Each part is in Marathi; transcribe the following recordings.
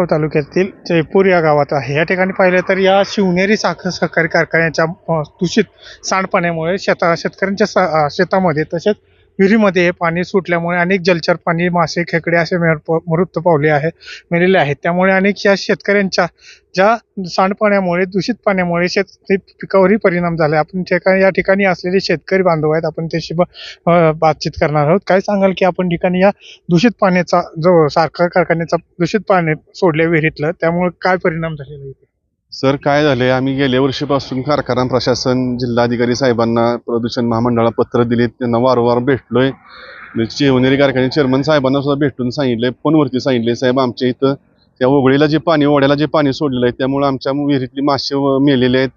माणगाव तालुक्यातील जयपूर या गावात आहे. या ठिकाणी पाहिलं तर या शिवनेरी साखर सहकारी कारखान्याच्या दूषित सांडपाण्यामुळे शेता शेतकऱ्यांच्या शेतामध्ये तसेच विहिरीमध्ये हे पाणी सुटल्यामुळे अनेक जलचर पाणी मासे खेकडे असे मृत पावले आहे मेलेले आहेत. त्यामुळे अनेक या शेतकऱ्यांच्या ज्या सांडपाण्यामुळे दूषित पाण्यामुळे शेत पिकावरही परिणाम झाले आपण ठिकाणी या ठिकाणी असलेले शेतकरी बांधव आहेत आपण त्याशी बातचीत करणार आहोत. काय सांगाल की आपण ठिकाणी या दूषित पाण्याचा जो साखर कारखान्याचा दूषित पाणी सोडले विहिरीतलं त्यामुळे काय परिणाम झालेला आहे? सर काय झालंय? आम्ही गेल्या वर्षीपासून कारखाना प्रशासन जिल्हाधिकारी साहेबांना प्रदूषण महामंडळाला पत्र दिले त्यांना वारंवार भेटलोय. शिवनेरी कारखाने चेअरमन साहेबांना सुद्धा भेटून सांगितलंय फोनवरती सांगितले साहेब आमच्या इथं त्या ओघळीला जे पाणी ओढ्याला जे पाणी सोडलेलं आहे त्यामुळे आमच्या विहिरीतली मासे मेलेले आहेत.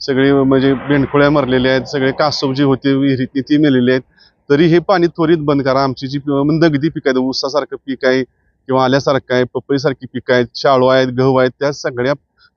सगळे म्हणजे बेंडखोळ्या मरलेल्या आहेत सगळे कासव जे होते विहिरीतली ती मेलेली आहेत. तरी हे पाणी त्वरित बंद करा. आमची जी प- दगदी म्हणजे पीक आहेत ऊसासारखं पीक आहे किंवा आल्यासारखं आहे पपईसारखी पिकं आहेत शाळू आहेत गहू आहेत त्या सगळ्या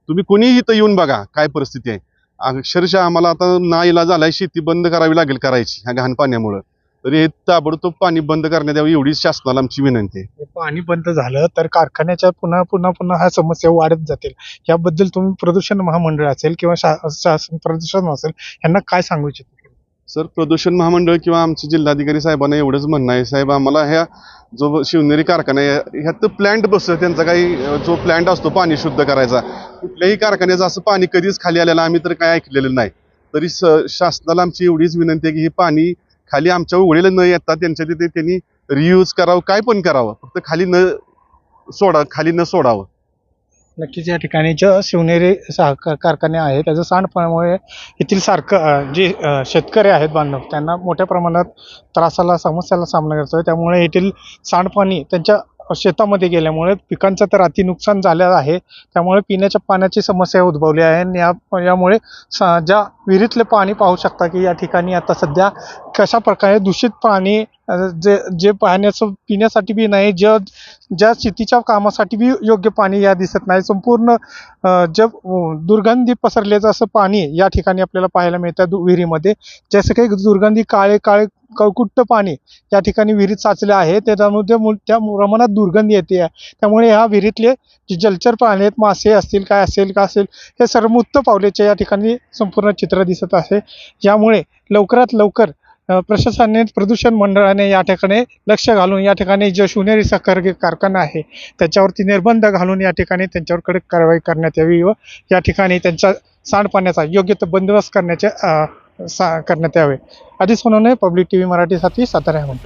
तुम्ही कोणीही इथं येऊन बघा काय परिस्थिती आहे. अक्षरशः आम्हाला आता ना इला झालाय शेती बंद करावी लागेल करायची ह्या घाण पाण्यामुळं. तरी हे ताबडतोब पाणी बंद करण्यात यावं एवढी शासनाला आमची विनंती आहे. पाणी बंद झालं तर कारखान्याच्या पुन्हा पुन्हा पुन्हा ह्या समस्या वाढत जातील. याबद्दल तुम्ही प्रदूषण महामंडळ असेल किंवा शा- शासन प्रदूषण असेल यांना काय सांगू इच्छिता? सर प्रदूषण महामंडळ किंवा आमचे जिल्हाधिकारी साहेबांना एवढंच म्हणणं आहे. साहेब आम्हाला ह्या जो शिवनेरी कारखाना आहे ह्यात प्लॅन्ट बसतं त्यांचा काही जो प्लॅन्ट असतो पाणी शुद्ध करायचा कुठल्याही कारखान्याचं असं पाणी कधीच खाली आलेलं आम्ही तर काय ऐकलेलं नाही. तरी स- शासनाला आमची एवढीच विनंती आहे की हे पाणी खाली आमच्या उघडीला न येता त्यांच्या तिथे त्यांनी रियूज करावं काय पण करावं फक्त खाली न सोडा खाली न सोडावं. नक्कीच या ठिकाणी ज्या शिवनेरी साखर कारखाने आहे त्याचं सांडपाण्यामुळे येथील सारखं जे शेतकरी आहेत बांधव त्यांना मोठ्या प्रमाणात त्रासाला समस्याला सामना करतो त्यामुळे येथील सांडपाणी त्यांच्या शेतामध्ये गेल्यामुळे पिकांचं तर अति नुकसान झालं आहे. त्यामुळे पिण्याच्या पाण्याची समस्या उद्भवली आहे आणि या यामुळे स- ज्या विहिरीतले पाणी पाहू शकता की या ठिकाणी आता सध्या कशा प्रकारे दूषित पाणी जे जे पाण्याचं पिण्यासाठी बी नाही ज्या ज्या शेतीच्या कामासाठी बी योग्य पाणी या दिसत नाही. संपूर्ण जे दुर्गंधी पसरलेचं असं पाणी या ठिकाणी आपल्याला पाहायला मिळतं दु- विहिरीमध्ये. जसं काही दुर्गंधी काळे काळे कळकुट्ट पाणी या ठिकाणी विहिरीत साचले आहे. त्याच्यामध्ये मु- त्या प्रमाणात दुर्गंधी येते. आहे त्यामुळे ह्या विहिरीतले जे जलचर प्राणी आहेत मासे असतील काय असेल का असेल हे सर्व पावलेचे या ठिकाणी संपूर्ण चित्र दिसत आहे. यामुळे लवकरात लवकर प्रशासनाने प्रदूषण मंडळाने या ठिकाणी लक्ष घालून या ठिकाणी जे शिवनेरी साखर कारखाना आहे त्याच्यावरती निर्बंध घालून या ठिकाणी त्यांच्यावर कडक कारवाई करण्यात यावी व या ठिकाणी त्यांच्या सांडपाण्याचा योग्य तो बंदोबस्त करण्याचे सा करण्यात यावे. आधीच म्हणून पब्लिक टी व्ही मराठीसाठी साताऱ्याहून